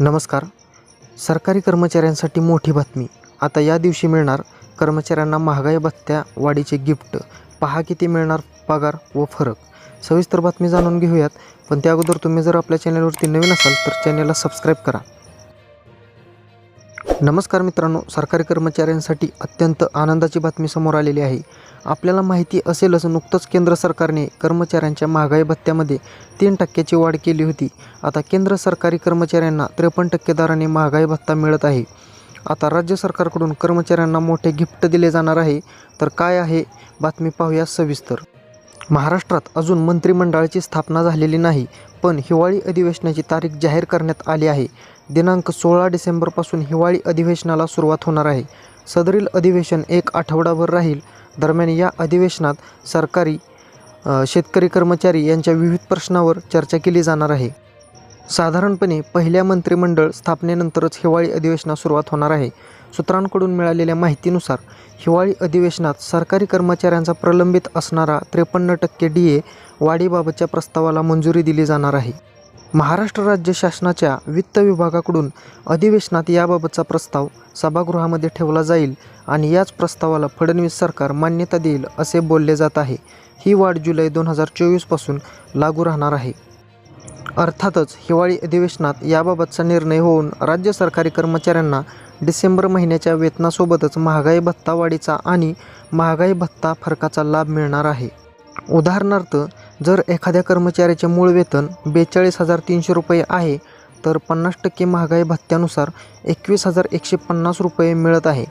नमस्कार. सरकारी कर्मचाऱ्यांसाठी मोठी बातमी. आता या दिवशी मिळणार कर्मचाऱ्यांना महागाई भत्त्या वाढीचे गिफ्ट. पहा किती मिळणार पगार व फरक. सविस्तर बातमी जाणून घेऊयात. पण त्या अगोदर तुम्ही जर आपल्या चॅनलवरती नवीन असाल तर चॅनलला सबस्क्राईब करा. नमस्कार मित्रांनो सरकारी कर्मचाऱ्यांसाठी अत्यंत आनंदाची बातमी समोर आलेली आहे. आपल्याला माहिती असेलच नुकतंच केंद्र सरकारने कर्मचाऱ्यांच्या महागाई भत्त्यामध्ये तीन टक्क्याची वाढ केली होती. आता केंद्र सरकारी कर्मचाऱ्यांना त्रेपन्न टक्के दराने महागाई भत्ता मिळत आहे. आता राज्य सरकारकडून कर्मचाऱ्यांना मोठे गिफ्ट दिले जाणार आहे. तर काय आहे? बातमी पाहूया सविस्तर. महाराष्ट्रात अजून मंत्रिमंडळाची स्थापना झालेली नाही पण हिवाळी अधिवेशनाची तारीख जाहीर करण्यात आली आहे. दिनांक सोळा डिसेंबरपासून हिवाळी अधिवेशनाला सुरुवात होणार आहे. सदरील अधिवेशन एक आठवडाभर राहील. दरम्यान या अधिवेशनात सरकारी शेतकरी कर्मचारी यांच्या विविध प्रश्नावर चर्चा केली जाणार आहे. साधारणपणे पहिल्या मंत्रिमंडळ स्थापनेनंतरच हिवाळी अधिवेशनास सुरुवात होणार आहे. सूत्रांकडून मिळालेल्या माहितीनुसार हिवाळी अधिवेशनात सरकारी कर्मचाऱ्यांचा प्रलंबित असणारा त्रेपन्न टक्के डी ए वाढीबाबतच्या प्रस्तावाला मंजुरी दिली जाणार आहे. महाराष्ट्र राज्य शासनाच्या वित्त विभागाकडून अधिवेशनात याबाबतचा प्रस्ताव सभागृहामध्ये ठेवला जाईल आणि याच प्रस्तावाला फडणवीस सरकार मान्यता देईल असे बोलले जात आहे. ही वाढ जुलै दोन हजार चोवीसपासून लागू राहणार आहे. अर्थातच हिवाळी अधिवेशनात याबाबतचा निर्णय होऊन राज्य सरकारी कर्मचाऱ्यांना डिसेंबर महिन्याच्या वेतनासोबतच महागाई भत्ता वाढीचा आणि महागाई भत्ता फरकाचा लाभ मिळणार आहे. उदाहरणार्थ जर एखाद्या कर्मचाऱ्याचे मूळ वेतन बेचाळीस हजार तीनशे रुपये आहे तर पन्नास टक्के महागाई भत्त्यानुसार एकवीस हजार एकशे पन्नास रुपये मिळत आहे.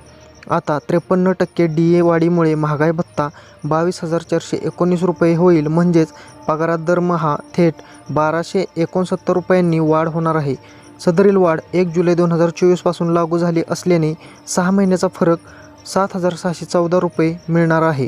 आता त्रेपन्न टक्के डी ए वाढीमुळे महागाई भत्ता बावीस हजार चारशे एकोणीस रुपये होईल. म्हणजेच पगारात दरमहा थेट बाराशे एकोणसत्तर रुपयांनी वाढ होणार आहे. सदरील वाढ एक जुलै दोन हजार चोवीसपासून लागू झाली असल्याने सहा महिन्याचा फरक सात हजार सहाशे चौदा रुपये मिळणार आहे.